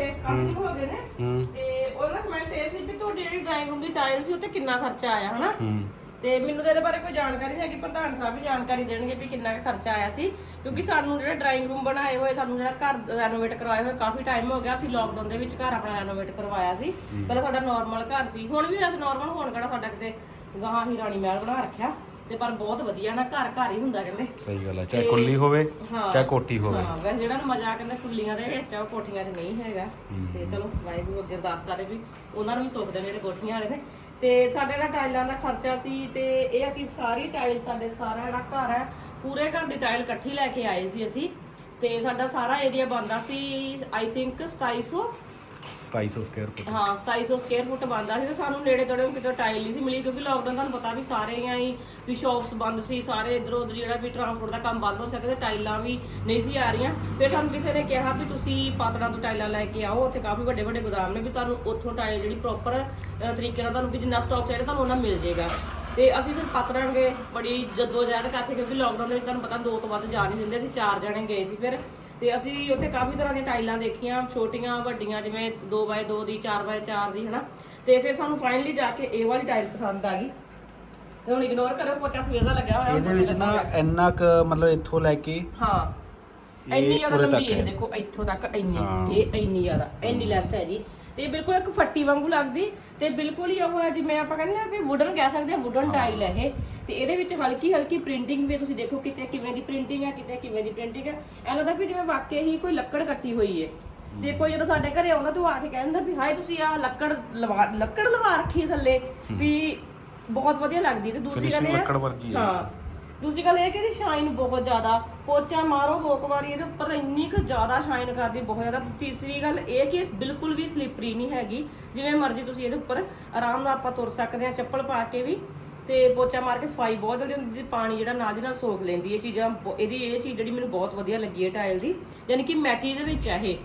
ਉੱਥੇ ਕਾਫੀ ਹੋ ਗਏ ਨੇ। ਹੂੰ। ਤੇ ਉਹਦਾ ਕਮੈਂਟ ਇਹ ਸੀ ਵੀ ਤੁਹਾਡੀ ਜਿਹੜੀ ਡਰਾਇੰਗ ਰੂਮ ਦੀ ਟਾਈਲ ਸੀ ਉੱਤੇ ਕਿੰਨਾ ਖਰਚਾ ਆਇਆ ਹਨਾ? ਹੂੰ। ਤੇ ਮੈਨੂੰ ਤਾਂ ਇਹਦੇ ਬਾਰੇ ਕੋਈ ਜਾਣਕਾਰੀ ਨਹੀਂ ਹੈਗੀ ਪ੍ਰਧਾਨ ਸਾਹਿਬ ਵੀ ਜਾਣਕਾਰੀ ਦੇਣਗੇ ਵੀ ਕਿੰਨਾ ਕੁ ਖਰਚਾ ਆਇਆ ਸੀ। ਕਿਉਂਕਿ ਸਾਨੂੰ ਜਿਹੜਾ ਡਰਾਇੰਗ ਰੂਮ ਬਣਾਏ ਹੋਏ ਸਾਨੂੰ ਜਿਹੜਾ ਘਰ ਰੈਨੋਵੇਟ ਕਰਵਾਏ ਹੋਏ ਕਾਫੀ ਟਾਈਮ ਹੋ ਗਿਆ ਅਸੀਂ ਲੋਕਡਾਊਨ ਦੇ ਵਿੱਚ ਘਰ ਆਪਣਾ ਰੈਨੋਵੇਟ ਕਰਵਾਇਆ ਸੀ। ਪਹਿਲਾਂ ਸਾਡਾ ਨਾਰਮਲ ਘਰ ਸੀ ਹੁਣ ਵੀ ਵੈਸੇ ਨਾਰਮਲ ਹੋਣ ਕਿਹੜਾ ਸਾਡਾ ਕਿਤੇ ਗਾਹਾਂ ਹੀ ਰਾਣੀ ਮਹਿਲ ਬਣਾ ਰੱਖਿਆ। ਤੇ ਪਰ ਬਹੁਤ ਵਧੀਆ ਨਾ ਘਰ ਘਰ ਹੀ ਹੁੰਦਾ ਕਹਿੰਦੇ। ਸਹੀ ਗੱਲ ਹੈ ਚਾਹੇ ਕੁੱਲੀ ਹੋਵੇ ਹਾਂ। ਚਾਹੇ ਕੋਠੀ ਹੋਵੇ। ਹਾਂ ਵੈਸੇ ਜਿਹੜਾ ਮਜ਼ਾ ਕਹਿੰਦੇ ਕੁੱਲੀਆਂ ਦੇ ਵਿੱਚ ਆ ਉਹ ਕੋਠੀਆਂ 'ਚ ਨਹੀਂ ਹੈਗਾ। ਤੇ ਚਲੋ ਵਾਹਿਗੁਰੂ ਅੱਗੇ ਅਰਦਾਸ ਕਰੇ ਵੀ ਉਹਨਾਂ ਨੂੰ ਵੀ ਸੁੱਖ ਦੇ ਜਿਹੜੇ ਕੋਠੀਆਂ ਵਾਲੇ ਨੇ। ਤੇ ਸਾਡੇ ਜਿਹੜਾ ਟਾਈਲਾਂ ਦਾ ਖਰਚਾ ਸੀ ਤੇ ਇਹ ਅਸੀਂ ਸਾਰੀ ਟਾਈਲ ਸਾਡੇ ਸਾਰਾ ਜਿਹੜਾ ਘਰ ਹੈ ਪੂਰੇ ਘਰ ਦੀ ਟਾਈਲ ਇਕੱਠੀ ਲੈ ਕੇ ਆਏ ਸੀ ਅਸੀਂ। ਤੇ ਸਾਡਾ ਸਾਰਾ ਏਰੀਆ ਬੰਦਾ ਸੀ ਆਈ ਥਿੰਕ 2700 2700 ਸਕੁਅਰ ਫੁੱਟ ਹਾਂ 2700 ਸਕੁਅਰ ਫੁੱਟ ਬੰਦਾ ਸੀ ਤੇ ਸਾਨੂੰ ਨੇੜੇ ਤੇੜੇ ਕਿਤੇ ਟਾਈਲ ਨਹੀਂ ਸੀ ਮਿਲੀ ਕਿਉਂਕਿ ਲਾਕਡਾਊਨ ਤੁਹਾਨੂੰ ਪਤਾ ਵੀ ਸਾਰੇ ਹੀ ਵੀ ਸ਼ਾਪਸ ਬੰਦ ਸੀ, ਸਾਰੇ ਇਧਰ ਉਧਰ ਜਿਹੜਾ ਵੀ ਟਰਾਂਸਪੋਰਟ ਦਾ ਕੰਮ ਬੰਦ ਹੋ ਸਕਿਆ ਟਾਈਲਾਂ ਵੀ ਨਹੀਂ ਸੀ ਆ ਰਹੀਆਂ। ਫਿਰ ਸਾਨੂੰ ਕਿਸੇ ਨੇ ਕਿਹਾ ਵੀ ਤੁਸੀਂ ਪਾਤੜਾਂ ਤੋਂ ਟਾਈਲਾਂ ਲੈ ਕੇ ਆਓ, ਉੱਥੇ ਕਾਫੀ ਵੱਡੇ ਵੱਡੇ ਗੋਦਾਮ ਨੇ ਵੀ ਤੁਹਾਨੂੰ ਉੱਥੋਂ ਟਾਈਲ ਜਿਹੜੀ ਪ੍ਰੋਪਰ ਤਰੀਕੇ ਨਾਲ ਤੁਹਾਨੂੰ ਵੀ ਜਿੰਨਾ ਸਟਾਕ ਚਾਹੀਦਾ ਤੁਹਾਨੂੰ ਉਹਨਾਂ ਮਿਲ ਜਾਏਗਾ। ਤੇ ਅਸੀਂ ਫਿਰ ਪਾਤੜਾਂਗੇ ਬੜੀ ਜੱਦੋ ਜਹਿਦ ਕਰਕੇ ਕਿਉਂਕਿ ਲਾਕਡਾਊਨ ਦੇ ਵਿੱਚ ਤੁਹਾਨੂੰ ਪਤਾ ਦੋ ਤੋਂ ਵੱਧ ਜਾ ਨਹੀਂ ਦਿੰਦੇ, ਅਸੀਂ ਚਾਰ ਜਣੇ ਗਏ ਸੀ ਫਿਰ। ਤੇ ਅਸੀਂ ਉੱਥੇ ਕਾਫੀ ਤਰ੍ਹਾਂ ਦੀਆਂ ਟਾਈਲਾਂ ਦੇਖੀਆਂ ਛੋਟੀਆਂ ਵੱਡੀਆਂ ਜਿਵੇਂ 2x2 ਦੀ 4x4 ਦੀ ਹਨਾ? ਤੇ ਫਿਰ ਸਾਨੂੰ ਫਾਈਨਲੀ ਜਾ ਕੇ ਇਹ ਵਾਲੀ ਟਾਈਲ ਪਸੰਦ ਆ ਗਈ। ਤੇ ਹੁਣ ਇਗਨੋਰ ਕਰੋ ਪੋਚਾ ਸਵੇਰ ਦਾ ਲੱਗਿਆ ਹੋਇਆ ਇਹਦੇ ਵਿੱਚ ਨਾ ਇੰਨਾ ਕ ਮਤਲਬ ਇੱਥੋਂ ਲੈ ਕੇ ਹਾਂ। ਇੰਨੀ ਜ਼ਿਆਦਾ ਲੰਬੀ ਹੈ। ਦੇਖੋ ਇੱਥੋਂ ਤੱਕ ਇੰਨੀ। ਇਹ ਇੰਨੀ ਜ਼ਿਆਦਾ ਇੰਨੀ ਲੈਂਥ ਹੈ ਜੀ। ਤੇ ਬਿਲਕੁਲ ਇੱਕ ਫੱਟੀ ਵਾਂਗੂ ਲੱਗਦੀ ਤੇ ਬਿਲਕੁਲ ਹੀ ਉਹ ਹੈ ਜਿਵੇਂ ਆਪਾਂ ਕਹਿੰਦੇ ਆ ਵੀ ਵੁਡਨ ਕਹਿ ਸਕਦੇ ਆ ਵੁਡਨ ਟਾਈਲ ਹੈ ਇਹ। ਤੇ ਇਹਦੇ ਵਿੱਚ ਹਲਕੀ ਹਲਕੀ ਪ੍ਰਿੰਟਿੰਗ ਵੀ ਤੁਸੀਂ ਦੇਖੋ ਕਿਤੇ ਕਿਵੇਂ ਦੀ ਪ੍ਰਿੰਟਿੰਗ ਹੈ ਕਿਤੇ ਕਿਵੇਂ ਦੀ ਪ੍ਰਿੰਟਿੰਗ ਹੈ। ਐਂ ਲੱਗਦਾ ਵੀ ਜਿਵੇਂ ਵਾਕਿਆ ਹੀ ਕੋਈ ਲੱਕੜ ਕੱਟੀ ਹੋਈ ਹੈ। ਤੇ ਕੋਈ ਜਦੋਂ ਸਾਡੇ ਘਰੇ ਆਉਂਦਾ ਤਾਂ ਉਹ ਆ ਕੇ ਕਹਿੰਦਾ ਵੀ ਹਾਏ ਤੁਸੀਂ ਆ ਲੱਕੜ ਲਵਾ ਲੱਕੜ ਲਵਾ ਰੱਖੀ ਥੱਲੇ। ਵੀ ਬਹੁਤ ਵਧੀਆ ਲੱਗਦੀ ਤੇ ਦੂਸਰੀ ਗੱਲ ਇਹ ਹੈ ਲੱਕੜ ਵਰਗੀ ਹੈ। ਹਾਂ। ਦੂਸਰੀ ਗੱਲ ਇਹ ਕਿ ਇਹਦੀ ਸ਼ਾਈਨ ਬਹੁਤ ਜ਼ਿਆਦਾ। ਪੋਚਾ ਮਾਰੋ ਦੋ ਕੁ ਵਾਰੀ ਇਹਦੇ ਉੱਪਰ ਇੰਨੀ ਕੁ ਜ਼ਿਆਦਾ ਸ਼ਾਈਨ ਕਰਦੀ ਬਹੁਤ ਜ਼ਿਆਦਾ। ਤੀਸਰੀ ਗੱਲ ਇਹ ਕਿ ਇਹ ਬਿਲਕੁਲ ਵੀ ਸਲਿਪਰੀ ਨਹੀਂ ਹੈਗੀ। ਜਿਵੇਂ ਮਰਜ਼ੀ ਤੁਸੀਂ ਇਹਦੇ ਉੱਪਰ ਆਰਾਮ ਨਾਲ ਆਪਾਂ ਤੁਰ ਸਕਦੇ ਹਾਂ ਚੱਪਲ ਪਾ ਕੇ ਵੀ। ਤੇ ਪੋਚਾ ਮਾਰ ਕੇ ਸਫ਼ਾਈ ਬਹੁਤ ਜਲਦੀ ਹੁੰਦੀ ਤੇ ਪਾਣੀ ਜਿਹੜਾ ਨਾਲ ਦੀ ਨਾਲ ਸੋਖ ਲੈਂਦੀ ਇਹ ਚੀਜ਼ਾਂ ਬਹੁ- ਇਹਦੀ ਇਹ ਚੀਜ਼ ਜਿਹੜੀ ਮੈਨੂੰ ਬਹੁਤ ਵਧੀਆ ਲੱਗੀ ਹੈ ਟਾਇਲ ਦੀ ਯਾਨੀ ਕਿ ਮੈਟੀ ਦੇ ਵਿੱਚ ਹੈ ਇਹ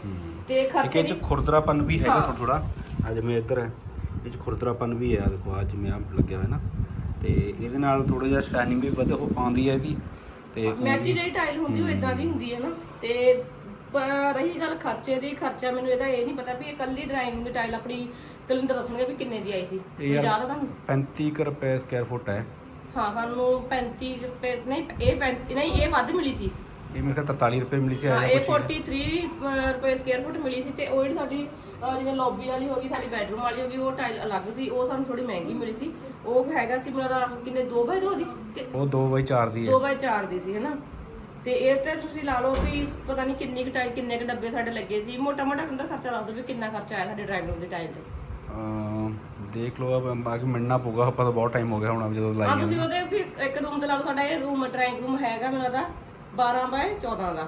ਤੇ ਇੱਕ ਖਰਚੇ ਇਹ ਚ ਦੀ ਖੁਰਦਰਾਪਨ ਵੀ ਹੈਗਾ ਹਾਂ। ਥੋੜਾ ਥੋੜਾ ਆ ਜਿਵੇਂ ਇੱਧਰ ਹੈ ਇਹ ਚ ਖੁਰਦਰਾਪਨ ਵੀ ਹੈ ਆਹ ਦੇਖੋ ਆ ਜਿਵੇਂ ਆ ਲੱਗਿਆ ਹੋਇਆ ਨਾ। ਤੇ ਇਹਦੇ ਨਾਲ ਥੋੜਾ ਜਿਹਾ ਸ਼ਾਈਨਿੰਗ ਵੀ ਵਧ ਆਉਂਦੀ ਹੈ ਇਹਦੀ। ਤੇ ਉਹ ਮੈਟੀ ਵੀ- ਜਿਹੜੀ ਟਾਈਲ ਹੁੰਦੀ ਉਹ ਇਦਾਂ ਦੀ ਹੁੰਦੀ ਹੈ ਨਾ। ਤੇ ਪ- ਰਹੀ ਗੱਲ ਖਰਚੇ ਦੀ ਖਰਚਾ ਮੈਨੂੰ ਇਹਦਾ ਇਹ ਨਹੀਂ ਪਤਾ ਵੀ ਇਹ ਕੱਲੀ ਡਰਾਇੰਗ ਦੀ ਟਾਈਲ ਆਪਣੀ ਕਲਿੰਦਰ ਦੱਸਣਗੇ ਵੀ ਕਿੰਨੇ ਦੀ ਆਈ ਸੀ। ਇਹ ਯਾਰ- ਜ਼ਿਆਦਾ ਤੁਹਾਨੂੰ? 35 ਕੁ ਰੁਪਏ ਸਕੁਅਰ ਫੁੱਟ ਹੈ। ਹਾਂ ਸਾਨੂੰ 35 ਰੁਪਏ ਨਹੀਂ ਇਹ 35 ਨਹੀਂ ਇਹ ਵੱਧ ਮਿਲੀ ਸੀ। ਇਹ ਮੇਰੇ ਖਿਆਲ 43 ਰੁਪਏ ਮਿਲੀ ਸੀ ਹਾਂ ਆਇਆ ਇਹ ਕੁਛ 43 ਰੁਪਏ ਸਕੁਅਰ ਫੁੱਟ ਮਿਲੀ ਸੀ ਤੇ ਉਹ ਜਿਹੜੀ ਸਾਡੀ ਅਹ, ਜਿਵੇਂ ਲੌਬੀ ਵਾਲੀ ਹੋ ਗਈ ਸਾਡੀ ਬੈਡਰੂਮ ਵਾਲੀ ਹੋ ਗਈ ਉਹ ਟਾਈਲ ਅਲੱਗ ਸੀ ਉਹ ਸਾਨੂੰ ਥੋੜੀ ਮਹਿੰਗੀ ਮਿਲੀ ਸੀ। ਉਹ ਹੈਗਾ ਸੀ ਮੇਰਾ ਕਿੰਨੇ 2x2 ਦੀ ਕਿ- ਉਹ 2x4 ਦੀ ਹੈ। 2x4 ਦੀ ਸੀ ਹਨਾ ਤੇ ਇਹ ਤੇ ਤੁਸੀਂ ਲਾ ਲਓ ਵੀ ਪਤਾ ਨਹੀਂ ਕਿੰਨੀ ਕੁ ਟਾਈਲ ਕਿੰਨੇ ਕੁ ਡੱਬੇ ਸਾਡੇ ਲੱਗੇ ਸੀ। ਮੋਟਾ ਮੋਟਾ ਅੰਦਰ ਖਰਚਾ ਲਾ ਦਿਓ ਵੀ ਕਿੰਨਾ ਖਰਚਾ ਆਇਆ ਸਾਡੇ ਡਰਾਇੰਗ ਰੂਮ ਦੀ ਟਾਈਲ ਤੇ। ਦੇਖ ਲਓ ਅਬ ਆ ਕੇ ਮਿਲਣਾ ਪਊਗਾ ਆਪਾਂ ਤਾਂ ਬਹੁਤ ਟਾਈਮ ਹੋ ਗਿਆ ਹੁਣ ਜਦੋਂ ਲਾਈਆਂ ਤੁਸੀਂ ਉਹਦੇ ਵੀ ਇੱਕ ਰੂਮ ਤੇ ਲਾ ਲਓ ਸਾਡਾ ਇਹ ਰੂਮ ਡਰਾਇੰਗ ਰੂਮ ਹੈਗਾ ਮੈਨੂੰ ਲੱਗਦਾ 12 ਬਾਏ 14 ਦਾ।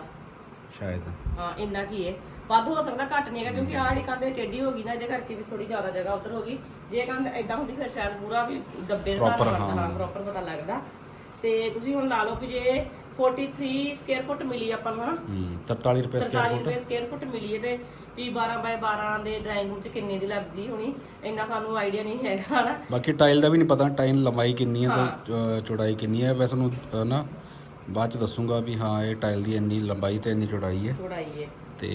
ਸ਼ਾਇਦ। ਹਾਂ ਇੰਨਾ ਕੀ ਹੈ ਵੱਧ ਹੋ ਸਕਦਾ ਘੱਟ ਨਹੀਂ ਹੈਗਾ ਕਿਉਂਕਿ ਆਹ ਜਿਹੜੀ ਕੰਧ ਇਹ ਟੇਢੀ ਹੋ ਗਈ ਨਾ ਇਹਦੇ ਕਰਕੇ ਵੀ ਥੋੜੀ ਜ਼ਿਆਦਾ ਜਗ੍ਹਾ ਉਧਰ ਹੋ ਗਈ। ਜੇ ਕੰਧ ਏਦਾਂ ਹੁੰਦੀ ਫਿਰ ਸ਼ਾਇਦ ਪੂਰਾ ਵੀ ਡੱਬੇ ਦਾ Proper। ਹਾਂ ਪ੍ਰੋਪਰ ਪਤਾ ਲੱਗਦਾ। ਤੇ ਤੁਸੀਂ ਹੁਣ ਲਾ ਲਓ ਕਿ ਜੇ 43 ਸਕੁਅਰ ਫੁੱਟ ਮਿਲੀ ਆਪਾਂ ਨੂੰ ਹਨਾ? ਹੂੰ 43 ਰੁਪਏ ਸਕੁਅਰ 43 ਫੁੱਟ ਰੁਪਏ ਸਕੁਅਰ ਫੁੱਟ ਮਿਲੀ ਹੈ ਤੇ ਵੀ 12 ਬਾਏ 12 ਦੇ ਡਰਾਇੰਗ ਰੂਮ ਚ ਕਿੰਨੇ ਦੀ ਲੱਗਦੀ ਹੋਣੀ ਇੰਨਾ ਸਾਨੂੰ ਆਈਡੀਆ ਨਹੀਂ ਹੈਗਾ ਹਨਾ? ਬਾਕੀ ਟਾਈਲ ਦਾ ਵੀ ਨਹੀਂ ਪਤਾ ਟਾਈਲ ਲੰਬਾਈ ਕਿੰਨੀ ਹੈ ਤੇ ਚੌੜਾਈ ਕਿੰਨੀ ਹੈ ਵੈਸੇ ਨੂੰ ਨਾ ਬਾਅਦ ਚ ਦੱਸੂਗਾ ਵੀ ਹਾਂ ਇਹ ਟਾਈਲ ਦੀ ਇੰਨੀ ਲੰਬਾਈ ਤੇ ਇੰਨੀ ਚੌੜਾਈ ਹੈ। ਚੌੜਾਈ ਹੈ। ਤੇ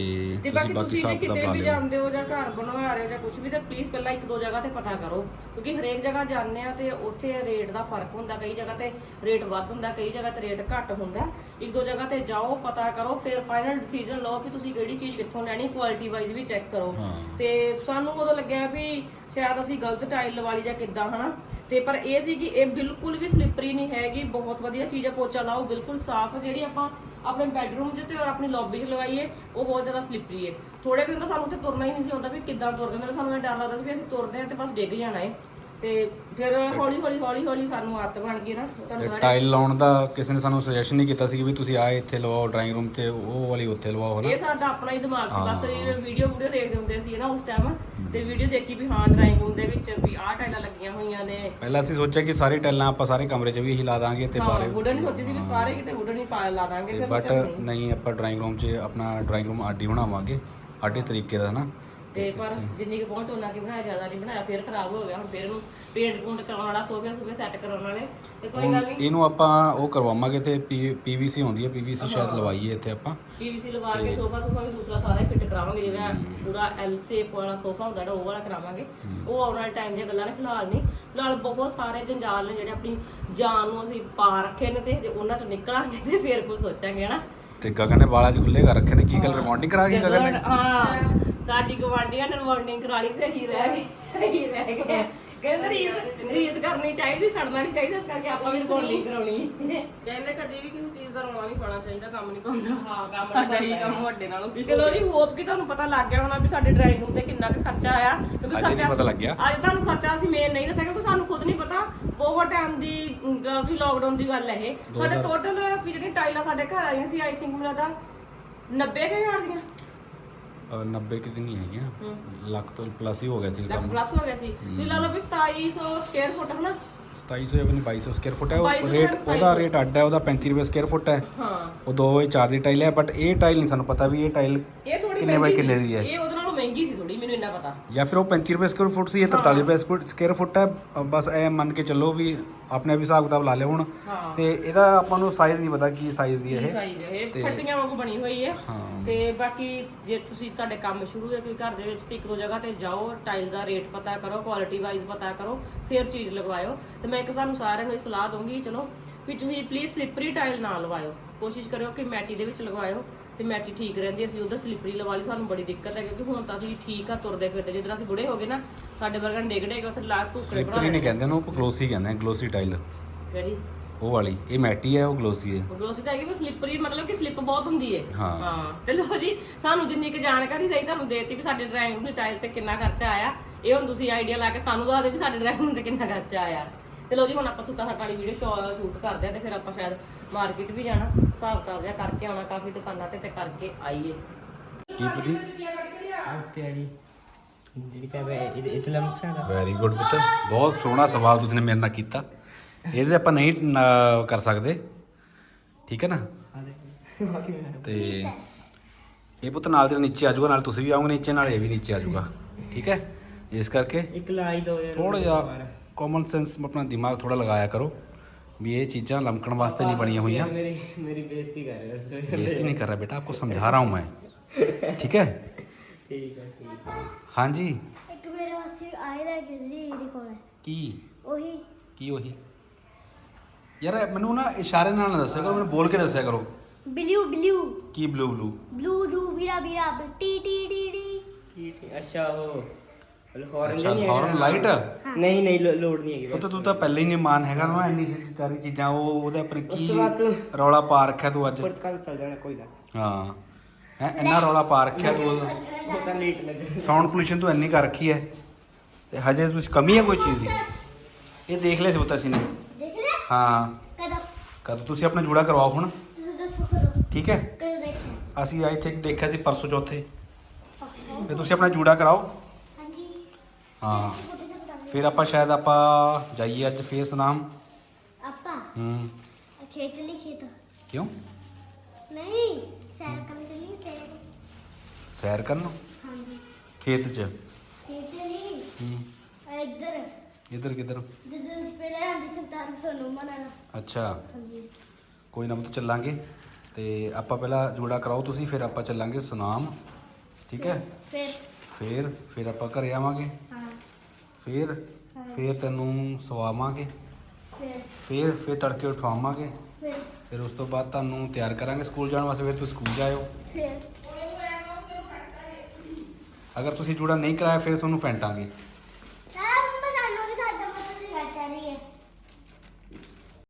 ਤੇ ਤੁਸੀਂ ਬਾਕੀ ਬਾਕੀ ਤੁਸੀਂ ਜੇ ਕਿਤੇ ਵੀ ਲਿਓ। ਜਾਂਦੇ ਹੋ ਜਾਂ ਘਰ ਬਣਵਾ ਰਹੇ ਹੋ ਜਾਂ ਕੁਝ ਵੀ ਤਾਂ ਪਲੀਜ਼ ਪਹਿਲਾਂ ਇੱਕ ਦੋ ਜਗ੍ਹਾ ਤੇ ਪਤਾ ਕਰੋ। ਕਿਉਂਕਿ ਹਰੇਕ ਜਗ੍ਹਾ ਜਾਂਦੇ ਆ ਤੇ ਉੱਥੇ ਰੇਟ ਦਾ ਫ਼ਰਕ ਹੁੰਦਾ ਕਈ ਜਗ੍ਹਾ ਤੇ ਰੇਟ ਵੱਧ ਹੁੰਦਾ ਕਈ ਜਗ੍ਹਾ ਤੇ ਰੇਟ ਘੱਟ ਹੁੰਦਾ। ਇੱਕ ਦੋ ਜਗ੍ਹਾ ਤੇ ਜਾਓ ਪਤਾ ਕਰੋ ਫਿਰ ਫਾਈਨਲ ਡਿਸੀਜਨ ਲਓ ਕਿ ਤੁਸੀਂ ਕਿਹੜੀ ਚੀਜ਼ ਕਿੱਥੋਂ ਲੈਣੀ ਕੁਆਲਿਟੀ ਵਾਈਜ਼ ਵੀ ਚੈੱਕ ਕਰੋ। ਤੇ ਸਾਨੂੰ ਉਦੋਂ ਲੱਗਿਆ ਵੀ ਸ਼ਾਇਦ ਅਸੀਂ ਗਲਤ ਟਾਈਲ ਲਵਾ ਲਈ ਜਾਂ ਕਿੱਦਾਂ ਹਨਾ? ਤੇ ਪਰ ਇਹ ਸੀ ਕਿ ਇਹ ਬਿਲਕੁਲ ਵੀ ਸਲਿੱਪਰੀ ਨਹੀਂ ਹੈਗੀ ਬਹੁਤ ਵਧੀਆ ਚੀਜ਼ ਹੈ ਪੋਚਾ ਲਾਓ ਬਿਲਕੁਲ ਸਾਫ਼ ਜਿਹੜੀ ਆਪਾਂ ਆਪਣੇ ਬੈਡਰੂਮ 'ਚ ਤੇ ਔਰ ਆਪਣੀ ਲੌਬੀ 'ਚ ਲਗਾਈਏ ਉਹ ਬਹੁਤ ਜ਼ਿਆਦਾ ਸਲਿੱਪਰੀ ਹੈ ਥੋੜੇ ਦਿਨ ਤਾਂ ਸਾਨੂੰ ਉੱਥੇ ਤੁਰਨਾ ਹੀ ਨਹੀਂ ਸੀ ਆਉਂਦਾ ਵੀ ਕਿੱਦਾਂ ਤੁਰਦੇ। ਨੇ ਸਾਨੂੰ ਇਹ ਡਰ ਲੱਗਦਾ ਸੀ ਵੀ ਅਸੀਂ ਤੁਰਦੇ ਹਾਂ ਤੇ ਬਸ ਡਿੱਗ ਜਾਣਾ ਹੈ ਤੇ ਫਿਰ ਹੌਲੀ ਹੌਲੀ ਹੌਲੀ ਹੌਲੀ ਸਾਨੂੰ ਆਦਤ ਬਣ ਗਈ ਨਾ। ਤੁਹਾਨੂੰ ਟਾਈਲ ਲਾਉਣ ਦਾ ਕਿਸੇ ਨੇ ਸਾਨੂੰ ਸੁਜੈਸ਼ਨ ਨਹੀਂ ਕੀਤਾ ਸੀ ਕਿ ਵੀ ਤੁਸੀਂ ਆਏ ਇੱਥੇ ਲਵਾਓ ਡਰਾਇੰਗ ਰੂਮ ਤੇ ਉਹ ਵਾਲੀ ਉੱਥੇ ਲਵਾਓ ਹਨਾ? ਇਹ ਸਾਡਾ ਆਪਣਾ ਹੀ ਦਿਮਾਗ ਸੀ। ਬਸ ਇਹ ਵੀਡੀਓ ਵੀਡੀਓ ਦੇਖਦੇ ਹੁੰਦੇ ਸੀ ਨਾ ਉਸ ਟਾਈਮ ਤੇ ਵੀਡੀਓ ਦੇਖੀ ਵੀ ਹਾਂ ਡਰਾਇੰਗ ਰੂਮ ਦੇ ਵਿੱਚ ਵੀ ਆਹ ਟਾਈਲਾਂ ਲੱਗੀਆਂ ਹੋਈਆਂ ਨੇ ਪਹਿਲਾਂ ਅਸੀਂ ਸੋਚਿਆ ਕਿ ਸਾਰੀ ਟਾਈਲਾਂ ਆਪਾਂ ਸਾਰੇ ਕਮਰੇ 'ਚ ਵੀ ਹੀ ਲਾ ਦਾਂਗੇ ਤੇ ਹਾਂ ਬਾਰੇ ਵੁਡਨ ਹੀ ਸੋਚੀ ਸੀ ਵੀ ਸਾਰੇ ਕਿਤੇ ਵੁਡਨ ਹੀ ਪਾ ਲਾ ਦਾਂਗੇ ਫਿਰ ਬਟ ਸੋਚਿਆ ਨਹੀਂ। ਨਹੀਂ ਆਪਾਂ ਡਰਾਇੰਗ ਰੂਮ 'ਚ ਆਪਣਾ ਡਰਾਇੰਗ ਰੂਮ ਆਡੀ ਬਣਾਵਾਂਗੇ ਆਡੇ ਤਰੀਕੇ ਦਾ ਹਨਾ ਤੇ ਪਰ ਜਿੰਨੀ ਕੁ ਪਹੁੰਚ ਉਹਨਾਂ ਕੀ ਬਣਾਇਆ ਜ਼ਿਆਦਾ ਨਹੀਂ ਬਣਾਇਆ ਫਿਰ ਖਰਾਬ ਹੋ ਗਿਆ ਹੁਣ ਫਿਰ ਪੇਂਟ ਪੂੰਟ ਕਰਾਉਣ ਵਾਲਾ ਸੋਫੇ ਸੂਫੇ ਸੈੱਟ ਕਰਾਉਣ ਵਾਲੇ ਤੇ ਕੋਈ ਗੱਲ ਨਹੀਂ। ਇਹਨੂੰ ਆਪਾਂ ਉਹ ਕਰਵਾਵਾਂਗੇ ਤੇ ਪੀਵੀਸੀ ਹੁੰਦੀ ਹੈ ਪੀਵੀਸੀ ਸ਼ਾਇਦ ਲਵਾਈਏ ਇੱਥੇ ਆਪਾਂ। ਪੀਵੀਸੀ ਲਵਾ ਕੇ ਸੋਫਾ ਸੋਫਾ ਵੀ ਦੂਸਰਾ ਸਾਰਾ ਹੀ ਫਿੱਟ ਕਰਾਵਾਂਗੇ ਜਿਵੇਂ ਪੂਰਾ ਐਲ ਸ਼ੇਪ ਵਾਲਾ ਸੋਫਾ ਹੁੰਦਾ ਜਿਹੜਾ ਉਹ ਵਾਲਾ ਕਰਾਵਾਂਗੇ। ਉਹ ਆਉਣ ਵਾਲੇ ਟਾਈਮ ਦੀਆਂ ਗੱਲਾਂ ਨੇ ਫਿਲਹਾਲ ਨਹੀਂ। ਫਿਲਹਾਲ ਬਹੁਤ ਸਾਰੇ ਜੰਜਾਲ ਨੇ ਜਿਹੜੇ ਆਪਣੀ ਜਾਨ ਨੂੰ ਅਸੀਂ ਪਾ ਰੱਖੇ ਨੇ ਤੇ ਜੇ ਉਹਨਾਂ ਤੋਂ ਨਿਕਲਾਂਗੇ ਤੇ ਫਿਰ ਕੁਝ ਸੋਚਾਂਗੇ ਹਨਾ। ਤੇ ਗਗਨ ਨੇ ਬਾਲਾਂ 'ਚ ਖੁੱਲੇ ਕਰ ਰੱਖੇ ਨੇ ਕੀ ਗੱਲ ਰਿਮਾਂਡਿੰਗ ਕਰਾ ਗਈ ਗਗਨ ਨੇ? ਹਾਂ। ਸਾਡੀ ਗਵਾਂਢੀਆਂ ਨੇ ਰਿਵਾਰਡਿੰਗ ਕਰਾ ਲਈ ਤੇ ਹੀ ਰਹਿ ਗਏ ਹੀ ਰਹਿ ਗਏ। ਕਹਿੰਦੇ ਰੀਸ ਰੀਸ ਕਰਨੀ ਚਾਹੀਦੀ ਸੜਨਾ ਨਹੀਂ ਚਾਹੀਦਾ ਇਸ ਕਰਕੇ ਆਪਾਂ ਵੀ ਰਿਵਾਰਡਿੰਗ ਕਰਾਉਣੀ। ਕਹਿੰਦੇ ਕਦੇ ਵੀ ਕਿਸੇ ਚੀਜ਼ ਦਾ ਰੌਲਾ ਨਹੀਂ ਪਾਉਣਾ ਚਾਹੀਦਾ ਕੰਮ ਨਹੀਂ ਪਾਉਂਦਾ। ਹਾਂ ਕੰਮ ਸਾਡਾ ਹੀ ਕੰਮ ਵੱਡੇ ਨਾਲੋਂ ਵੀ ਚਲੋ ਜੀ ਹੋਪ ਕਿ ਤੁਹਾਨੂੰ ਪਤਾ ਲੱਗ ਗਿਆ ਹੋਣਾ ਵੀ ਸਾਡੇ ਡਰਾਈਵਿੰਗ ਰੂਮ ਤੇ ਕਿੰਨਾ ਕੁ ਖਰਚਾ ਆਇਆ ਕਿਉਂਕਿ ਅਜੇ ਨਹੀਂ ਪਤਾ ਲੱਗਿਆ। ਅੱਜ ਤੁਹਾਨੂੰ ਖਰਚਾ ਅਸੀਂ ਮੇਨ ਨਹੀਂ ਦੱਸਿਆ ਕਿਉਂਕਿ ਸਾਨੂੰ ਖੁਦ ਨਹੀਂ ਪਤਾ। ਬਹੁਤ ਟਾਈਮ ਦੀ ਵੀ ਲੋਕਡਾਊਨ ਦੀ ਗੱਲ ਹੈ ਇਹ। ਸਾਡੇ ਟੋਟਲ ਵੀ ਜਿਹੜੀ ਟਾਈਲਾਂ ਸਾਡੇ ਘਰ ਆਈਆਂ ਸੀ ਆਈ ਥਿੰਕ ਮੈਨੂੰ ਲੱਗਦਾ 90000 ਦੀਆਂ। ਅਹ 90 ਕਿਤੇ ਨਹੀਂ ਹੈਗੀਆਂ। ਲੱਖ ਤੋਂ ਪਲੱਸ ਹੀ ਹੋ ਗਿਆ ਸੀ ਲੱਖ ਕੰਮ ਪਲੱਸ ਹੋ ਗਿਆ ਸੀ। ਵੀ ਲਾ ਲਓ ਵੀ 2700 ਸਕੁਅਰ ਫੁੱਟ ਹਨਾ 2700 ਜਾਂ 2200 ਸਕੁਅਰ ਫੁੱਟ ਹੈ। ਉਹ 2200 ਰੇਟ ਉਹਦਾ ਰੇਟ ਅੱਡ ਹੈ ਉਹਦਾ 35 ਰੁਪਏ ਸਕੁਅਰ ਫੁੱਟ ਹੈ। ਹਾਂ। ਉਹ 2 ਬਾਈ 4 ਦੀ ਟਾਈਲ ਹੈ ਬਟ ਇਹ ਟਾਈਲ ਨਹੀਂ ਸਾਨੂੰ ਪਤਾ ਵੀ ਇਹ ਟਾਈਲ ਇਹ ਥੋੜੀ ਕਿੰਨੇ ਬਾਈ ਕਿੰਨੇ ਦੀ ਹੈ। ਇਹ ਉਹਦੇ ਨਾਲੋਂ ਮਹਿੰਗੀ ਸੀ ਥੋੜੀ ਮੈਨੂੰ ਇੰਨਾ ਪਤਾ। ਜਾਂ ਫਿਰ ਉਹ 35 ਰੁਪਏ ਸਕੁਅਰ ਫੁੱਟ ਸੀ ਇਹ 43 ਰੁਪਏ ਸਕੁਅਰ- ਫੁੱਟ ਹੈ। ਬਸ ਐ ਮੰਨ ਕੇ ਚੱਲੋ ਵੀ ਆਪਣੇ ਵੀ ਹਿਸਾਬ ਕਿਤਾਬ ਲਾ ਲਿਓ ਹੁਣ। ਹਾਂ। ਤੇ ਇਹਦਾ ਆਪਾਂ ਨੂੰ ਸਾਈਜ਼ ਨਹੀਂ ਪਤਾ ਕੀ ਸਾਈਜ਼ ਦੀ ਇਹ। ਸਾਈਜ਼ ਇਹ? ਫੱਟੀਆਂ ਵਾਂਗੂ ਬਣੀ ਹੋਈ ਹੈ ਹਾਂ। ਤੇ ਬਾਕੀ ਜੇ ਤੁਸੀਂ ਤੁਹਾਡੇ ਕੰਮ ਸ਼ੁਰੂ ਹੈ ਕੋਈ ਘਰ ਦੇ ਵਿੱਚ ਤੇ ਇੱਕ ਦੋ ਜਗ੍ਹਾ ਤੇ ਜਾਓ ਟਾਈਲ ਦਾ ਰੇਟ ਪਤਾ ਕਰੋ ਕੁਆਲਿਟੀ ਵਾਈਜ਼ ਪਤਾ ਕਰੋ ਫਿਰ ਚੀਜ਼ ਲਗਵਾਇਓ। ਤੇ ਮੈਂ ਇੱਕ ਤੁਹਾਨੂੰ ਸਾਰਿਆਂ ਨੂੰ ਇਹ ਸਲਾਹ ਦਊਂਗੀ ਚਲੋ ਵੀ ਤੁਸੀਂ ਪਲੀਜ਼ ਸਲਿੱਪਰੀ ਟਾਈਲ ਨਾ ਲਵਾਇਓ। ਕੋਸ਼ਿਸ਼ ਕਰਿਓ ਕਿ ਮੈਟੀ ਦੇ ਵਿੱਚ ਲਗਵਾਇਓ। ਤੇ ਮੈਟੀ ਠੀਕ ਰਹਿੰਦੀ। ਅਸੀਂ ਉਹਦਾ ਸਲਿੱਪਰੀ ਲਵਾ ਲਈ ਸਾਨੂੰ ਬੜੀ ਦਿੱਕਤ ਹੈ ਕਿਉਂਕਿ ਹੁਣ ਤਾਂ ਅਸੀਂ ਠੀਕ ਆ ਤੁਰਦੇ ਫਿਰਦੇ ਜਦੋਂ ਅਸੀਂ ਬੁੜੇ ਹੋ ਗਏ ਨਾ ਸਾਡੇ ਵਰਗਾ ਡਿੱਗ ਡਿੱਗ ਉੱਥੇ ਲਾਗ ਟੁਕੜੇ ਸਲਿੱਪਰੀ ਨਹੀਂ ਕਹਿੰਦੇ ਉਹਨੂੰ ਗਲੋਸੀ ਕਹਿੰਦੇ ਆ ਗਲੋਸੀ ਟਾਈਲ ਵੈਰੀ ਉਹ ਵਾਲੀ ਇਹ ਮੈਟੀ ਹੈ ਉਹ ਗਲੋਸੀ ਹੈ ਗਲੋਸੀ ਤਾਂ ਹੈਗੀ ਵੀ ਸਲਿੱਪਰੀ ਮਤਲਬ ਕਿ ਸਲਿੱਪ ਬਹੁਤ ਹੁੰਦੀ ਹੈ। ਹਾਂ। ਤੇ ਲੋ ਜੀ ਸਾਨੂੰ ਜਿੰਨੀ ਕੁ ਜਾਣਕਾਰੀ ਚਾਹੀਦੀ ਤੁਹਾਨੂੰ ਦੇਤੀ ਵੀ ਸਾਡੇ ਡਰਾਈਵਿੰਗ ਰੂਮ ਦੀ ਟਾਈਲ ਤੇ ਕਿੰਨਾ ਖਰਚਾ ਆਇਆ। ਇਹ ਹੁਣ ਤੁਸੀਂ ਆਈਡੀਆ ਲਾ ਕੇ ਸਾਨੂੰ ਦੱਸ ਦਿਓ ਵੀ ਸਾਡੇ ਡਰਾਈਵਿੰਗ ਰੂਮ ਤੇ ਕਿੰਨਾ ਖਰਚਾ ਆਇਆ। ਤੇ ਲੋ ਜੀ ਹੁਣ ਆਪਾਂ ਸੁੱਕਾ ਸੱਟ ਵਾਲੀ ਵੀਡੀਓ ਸ਼ੂਟ ਕਰਦੇ ਆ ਤੇ ਫਿਰ ਆਪਾਂ ਸ਼ਾਇਦ ਮਾਰਕੀਟ ਵੀ ਜਾਣਾ। ਹਿਸਾਬ ਕਿਤਾਬ ਜਿਹਾ ਕਰਕੇ ਆਉਣਾ ਕਾਫੀ ਦੁਕਾਨਾਂ ਤੇ ਤੇ ਕਰਕੇ ਆਈਏ। ਕੀ ਪੁੱਤੀ ਵਾਲੀ ਜਿਹੜੀ ਪੈ ਪੈ ਇਹ ਇਹ ਤਾਂ ਲੰਮਾ ਸਾਡਾ ਵੈਰੀ ਗੁੱਡ ਪੁੱਤ। ਬਹੁਤ ਸੋਹਣਾ ਸਵਾਲ ਤੁਸੀਂ ਨੇ ਮੇਰੇ ਨਾਲ ਕੀਤਾ। ਇਹਦੇ ਆਪਾਂ ਨਹੀਂ ਨਾ ਕਰ ਸਕਦੇ। ਠੀਕ ਹੈ ਨਾ? ਤੇ ਇਹ ਪੁੱਤ ਨਾਲ ਦੇ ਨੀਚੇ ਆ ਜਾਊਗਾ ਨਾਲ ਤੁਸੀਂ ਵੀ ਆਓਗੇ ਨੀਚੇ ਨਾਲ ਇਹ ਵੀ ਨੀਚੇ ਆ ਜਾਊਗਾ ਠੀਕ ਹੈ? ਇਸ ਕਰਕੇ ਇੱਕ ਲਾਈ ਦੋ ਯਾਰ। ਥੋੜਾ ਜਿਹਾ ਕਾਮਨ ਸੈਂਸ ਆਪਣਾ ਦਿਮਾਗ ਥੋੜਾ ਲਗਾਇਆ ਕਰੋ। ਵੀ ਇਹ ਚੀਜ਼ਾਂ ਲਮਕਣ ਵਾਸਤੇ ਨਹੀਂ ਬਣੀਆਂ ਹੋਈਆਂ ਮੇਰੀ ਮੇਰੀ ਬੇਇੱਜ਼ਤੀ ਕਰ ਰਿਹਾ ਉਸ बेइज्जती नहीं कर रहा बेटा आपको समझा रहा हूँ मैं ठीक है ਠੀਕ ਹੈ ਠੀਕ ਹੈ हाँ जी ਇੱਕ ਮੇਰੇ ਵਾਸਤੇ ਆਏ ਲੈ ਕੇ ਜੀ ਇਹਦੇ ਕੋਲ की ਉਹੀ ਕੀ ਉਹੀ ਯਾਰ ਮੈਨੂੰ ਨਾ ਇਸ਼ਾਰੇ ਨਾਲ ਨਾ ਦੱਸਿਆ ਕਰੋ ਮੈਨੂੰ ਬੋਲ ਕੇ ਦੱਸਿਆ ਕਰੋ ਬਲੂ ਬਲੂ ਕੀ ਬਲੂ ਬਲੂ ਬਲੂ ਰੂ ਵੀਰਾ ਵੀਰਾ ਟੀ ਟੀ ਟੀ ਟੀ ਕੀ ਠੀਕ ਅੱਛਾ ਉਹ ਹੌਰਨ ਅੱਛਾ ਨਹੀਂ ਹੌਰਨ ਲਾਈਟ ਨਹੀਂ ਨਹੀਂ ਲੋ- ਲੋੜ ਨਹੀਂ ਹੈਗੀ। ਉਹ ਤਾਂ ਤੂੰ ਤਾਂ ਪਹਿਲੇ ਹੀ ਨਹੀਂ ਮਾਨ ਹੈਗਾ ਨਾ ਇੰਨੀ ਸੀ ਸਾਰੀ ਚੀਜ਼ਾਂ ਉਹ ਉਹਦੇ ਉਸ ਕੀ ਤੋਂ ਬਾਅਦ ਤੂੰ ਰੌਲਾ ਪਾ ਰੱਖਿਆ ਤੂੰ ਅੱਜ? ਪੁਰਤਕਾਲ ਚੱਲ ਜਾਣਾ ਕੋਈ ਨਾ। ਹਾਂ। ਹੈ ਇੰਨਾ ਰੌਲਾ ਪਾ ਰੱਖਿਆ ਤੂੰ ਉਹ ਤਾਂ ਲੇਟ ਲੱਗੇ ਸਾਊਂਡ ਪੋਲੂਸ਼ਨ ਤੂੰ ਇੰਨੀ ਕਰ ਰੱਖੀ ਹੈ। ਤੇ ਹਜੇ ਕੁਝ ਕਮੀ ਹੈ ਕੋਈ ਚੀਜ਼ ਦੀ? ਇਹ ਦੇਖ ਲਿਆ ਸੀ ਪੁੱਤ ਅਸੀਂ ਨੇ। ਦੇਖ ਲਿਆ? ਹਾਂ। ਕਦੋਂ? ਕਦ? ਤੁਸੀਂ ਆਪਣਾ ਜੂੜਾ ਕਰਵਾਓ ਹੁਣ। ਤੁਸੀਂ ਦੱਸੋ ਕਦੋਂ? ਠੀਕ ਹੈ? ਕਦੋਂ ਦੇਖਿਆ? ਅਸੀਂ ਆਈ ਥਿੰਕ ਦੇਖਿਆ ਸੀ ਪਰਸੋਂ ਚੌਥੇ। ਤੇ ਤੁਸੀਂ ਆਪਣਾ ਜੂੜਾ ਕਰਾਓ। ਹਾਂ। ਤੇ ਫਿਰ ਆਪਾਂ ਸ਼ਾਇਦ ਆਪਾਂ ਜਾਈਏ ਅੱਜ ਫੇਰ ਸੁਨਾਮ। ਆਪਾਂ? ਹੂੰ। ਖੇਤ ਲਈ ਖੇਤ। ਕਿਉਂ? ਨਹੀਂ ਸੈਰ ਕਰਨ ਦੇ ਲਈ ਸੈਰ। ਸੈਰ ਕਰਨ? ਹਾਂਜੀ। ਖੇਤ 'ਚ? ਖੇਤ ਲਈ ਹੂੰ। ਇੱਧਰ। ਇੱਧਰ ਕਿੱਧਰ? ਜਦੋਂ ਪਹਿਲੇ ਆਂਦੇ ਸਪਤਾਰ ਸੋਨੂੰ ਮਨਾਣਾ ਅੱਛਾ। ਹਾਂਜੀ। ਕੋਈ ਨਾ ਪੁੱਤ ਚੱਲਾਂਗੇ। ਤੇ ਆਪਾਂ ਪਹਿਲਾਂ ਜੂੜਾ ਕਰਾਓ ਤੁਸੀਂ ਫਿਰ ਆਪਾਂ ਚੱਲਾਂਗੇ ਸੁਨਾਮ। ਠੀਕ ਹੈ? ਫਿਰ। ਫਿਰ ਫਿਰ ਆਪਾਂ ਘਰੇ ਆਵਾਂਗੇ। ਹਾਂ। ਫਿਰ ਫਿਰ ਤੈਨੂੰ ਸਵਾਵਾਂਗੇ। ਫਿਰ। ਫਿਰ ਫਿਰ ਤੜਕੇ ਉਠਵਾਵਾਂਗੇ ਫਿਰ। ਫਿਰ ਉਸ ਤੋਂ ਬਾਅਦ ਤੁਹਾਨੂੰ ਤਿਆਰ ਕਰਾਂਗੇ ਸਕੂਲ ਜਾਣ ਵਾਸਤੇ ਫਿਰ ਤੁਸੀਂ ਸਕੂਲ ਜਾਇਓ। ਫਿਰ। ਅਗਰ ਤੁਸੀਂ ਜੂੜਾ ਨਹੀਂ ਕਰਾਇਆ ਫਿਰ ਤੁਹਾਨੂੰ ਫੈਂਟਾਂਗੇ